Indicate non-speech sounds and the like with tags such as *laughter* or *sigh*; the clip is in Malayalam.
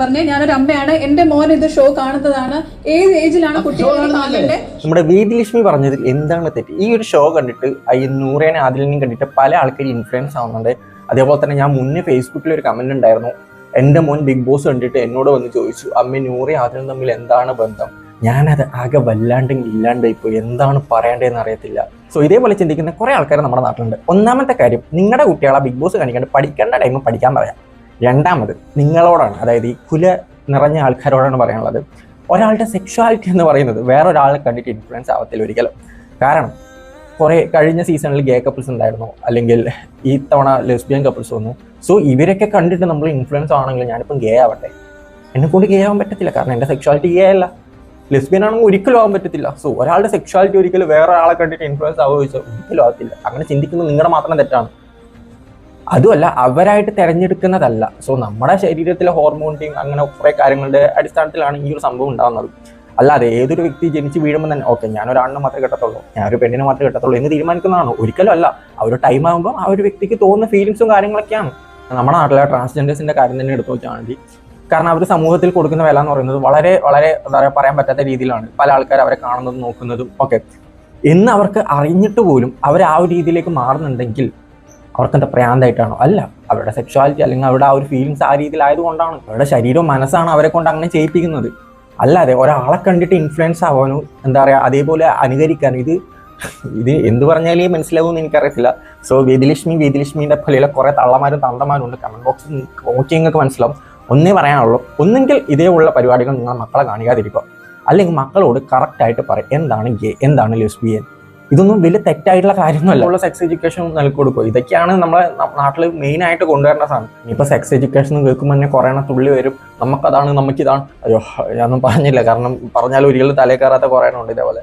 പറഞ്ഞേ ഞാനൊരു അമ്മയാണ്. എന്റെ മോൻ ഇത് ഷോ കാണുന്നതാണ്. ഏത് ഏജിലാണ് കുട്ടികൾ നമ്മുടെ വീതി നമ്മുടെ വീതിലക്ഷ്മി പറഞ്ഞതിൽ എന്താണ് തെറ്റ്? ഈ ഒരു ഷോ കണ്ടിട്ട് ഈ നൂറേനെ ആദിലിനെയും കണ്ടിട്ട് പല ആൾക്കാർ ഇൻഫ്ലുവൻസ് ആവുന്നുണ്ട്. അതേപോലെ തന്നെ ഞാൻ മുന്നേ ഫേസ്ബുക്കിൽ ഒരു കമന്റ് ഉണ്ടായിരുന്നു. എന്റെ മോൻ ബിഗ് ബോസ് കണ്ടിട്ട് എന്നോട് വന്ന് ചോദിച്ചു അമ്മ നൂറെ ആദിലും തമ്മിൽ എന്താണ് ബന്ധം? ഞാനത് ആകെ വല്ലാണ്ട് ഇല്ലാണ്ട് ഇപ്പോൾ എന്താണ് പറയേണ്ടതെന്ന് അറിയത്തില്ല. സോ ഇതേപോലെ ചിന്തിക്കുന്ന കുറേ ആൾക്കാർ നമ്മുടെ നാട്ടിലുണ്ട്. ഒന്നാമത്തെ കാര്യം നിങ്ങളുടെ കുട്ടികളെ ബിഗ് ബോസ് കാണിക്കാണ്ട് പഠിക്കേണ്ട ടൈം പഠിക്കാൻ പറയാം. രണ്ടാമത് നിങ്ങളോടാണ് അതായത് ഈ കുല നിറഞ്ഞ ആൾക്കാരോടാണ് പറയാനുള്ളത്. ഒരാളുടെ സെക്ഷുവാലിറ്റി എന്ന് പറയുന്നത് വേറൊരാളെ കണ്ടിട്ട് ഇൻഫ്ലുവൻസ് ആവത്തില്ല ഒരിക്കലും. കാരണം കുറേ കഴിഞ്ഞ സീസണിൽ ഗേ കപ്പിൾസ് ഉണ്ടായിരുന്നു അല്ലെങ്കിൽ ഈ തവണ ലെസ്ബിയൻ കപ്പിൾസ് വന്നു. സോ ഇവരൊക്കെ കണ്ടിട്ട് നമ്മൾ ഇൻഫ്ലുവൻസ് ആണെങ്കിൽ ഞാനിപ്പം ഗേ ആവട്ടെ. എന്നെ കൊണ്ട് ഗേ ആവാൻ പറ്റത്തില്ല കാരണം എന്റെ സെക്ഷുവാലിറ്റി ഗേ അല്ല. ലെസ്ബിയൻ ആണെങ്കിൽ ഒരിക്കലും ആവാൻ പറ്റത്തില്ല. സോ ഒരാളുടെ സെക്ഷുവാലിറ്റി ഒരിക്കലും വേറെ കണ്ടിട്ട് ഇൻഫ്ലുവൻസ് ആവുക ചോദിച്ചാൽ ഒരിക്കലും ആവത്തില്ല. അങ്ങനെ ചിന്തിക്കുന്നത് നിങ്ങളുടെ മാത്രം തെറ്റാണ്. അതുമല്ല അവരായിട്ട് തിരഞ്ഞെടുക്കുന്നതല്ല. സോ നമ്മുടെ ശരീരത്തിലെ ഹോർമോണിന്റെയും അങ്ങനെ കുറേ കാര്യങ്ങളുടെ അടിസ്ഥാനത്തിലാണ് ഈ ഒരു സംഭവം ഉണ്ടാകുന്നത് അല്ലാതെ ഏതൊരു വ്യക്തി ജനിച്ച് വീഴുമ്പോൾ തന്നെ ഓക്കെ ഞാൻ ഒരാളിനെ മാത്രമേ കിട്ടത്തുള്ളൂ ഞാൻ ഒരു പെണ്ണിനെ മാത്രമേ കിട്ടത്തുള്ളൂ എന്ന് തീരുമാനിക്കുന്നതാണോ. ഒരിക്കലും അല്ല. ആ ഒരു ടൈം ആകുമ്പോൾ ആ ഒരു വ്യക്തിക്ക് തോന്നുന്ന ഫീലിങ്സും കാര്യങ്ങളൊക്കെയാണ്. നമ്മുടെ നാട്ടിലെ ട്രാൻസ്ജെൻഡേഴ്സിന്റെ കാര്യം തന്നെ എടുത്തു മതി. കാരണം അവർ സമൂഹത്തിൽ കൊടുക്കുന്ന വില എന്ന് പറയുന്നത് വളരെ വളരെ എന്താ പറയുക പറയാൻ പറ്റാത്ത രീതിയിലാണ്. പല ആൾക്കാർ അവരെ കാണുന്നതും നോക്കുന്നതും ഒക്കെ. എന്ന് അവർക്ക് അറിഞ്ഞിട്ട് പോലും അവർ ആ ഒരു രീതിയിലേക്ക് മാറുന്നുണ്ടെങ്കിൽ അവർക്ക് എന്താ പ്രാന്തായിട്ടാണോ? അല്ല അവരുടെ സെക്ഷുവാലിറ്റി അല്ലെങ്കിൽ അവരുടെ ആ ഒരു ഫീലിങ്സ് ആ രീതിയിലായതുകൊണ്ടാണ്. അവരുടെ ശരീരവും മനസ്സാണ് അവരെ കൊണ്ട് അങ്ങനെ ചെയ്യിപ്പിക്കുന്നത്. അല്ലാതെ ഒരാളെ കണ്ടിട്ട് ഇൻഫ്ലുവൻസ് ആവാനോ എന്താ പറയുക അതേപോലെ അനുകരിക്കാനോ ഇത് *laughs* ഇത് എന്ത് പറഞ്ഞാലേ മനസ്സിലാവുമെന്ന് എനിക്കറിയത്തില്ല. സോ വേദിലക്ഷ്മി വേദിലക്ഷ്മിന്റെ പോലെയുള്ള കുറേ തള്ളമാരും തന്തമാരും ഉണ്ട്. കമന്റ് ബോക്സിൽ നോക്കി നിങ്ങൾക്ക് മനസ്സിലാവും. ഒന്നേ പറയാനുള്ളൂ ഒന്നെങ്കിൽ ഇതേപോലുള്ള പരിപാടികൾ നിങ്ങൾ മക്കളെ കാണിക്കാതിരിക്കുക. അല്ലെങ്കിൽ മക്കളോട് കറക്റ്റായിട്ട് പറയും എന്താണ് ഗേ എന്താണ് ലെസ്ബിയൻ ഇതൊന്നും വലിയ തെറ്റായിട്ടുള്ള കാര്യമൊന്നുമല്ല. സെക്സ് എഡ്യൂക്കേഷൻ നൽകി കൊടുക്കുക ഇതൊക്കെയാണ് നമ്മളെ നാട്ടിൽ മെയിൻ ആയിട്ട് കൊണ്ടുവരേണ്ട സാധനം. ഇനിയിപ്പോൾ സെക്സ് എഡ്യൂക്കേഷൻ കേൾക്കുമ്പോൾ തന്നെ കുറേ എണ്ണം തുള്ളി വരും. നമുക്കതാണ് നമുക്കിതാണ്. അയ്യോ ഞാനൊന്നും പറഞ്ഞില്ല. കാരണം പറഞ്ഞാൽ ഒരിക്കലും തലേ കയറാത്ത കുറേ എണ്ണം ഉണ്ട് ഇതേപോലെ.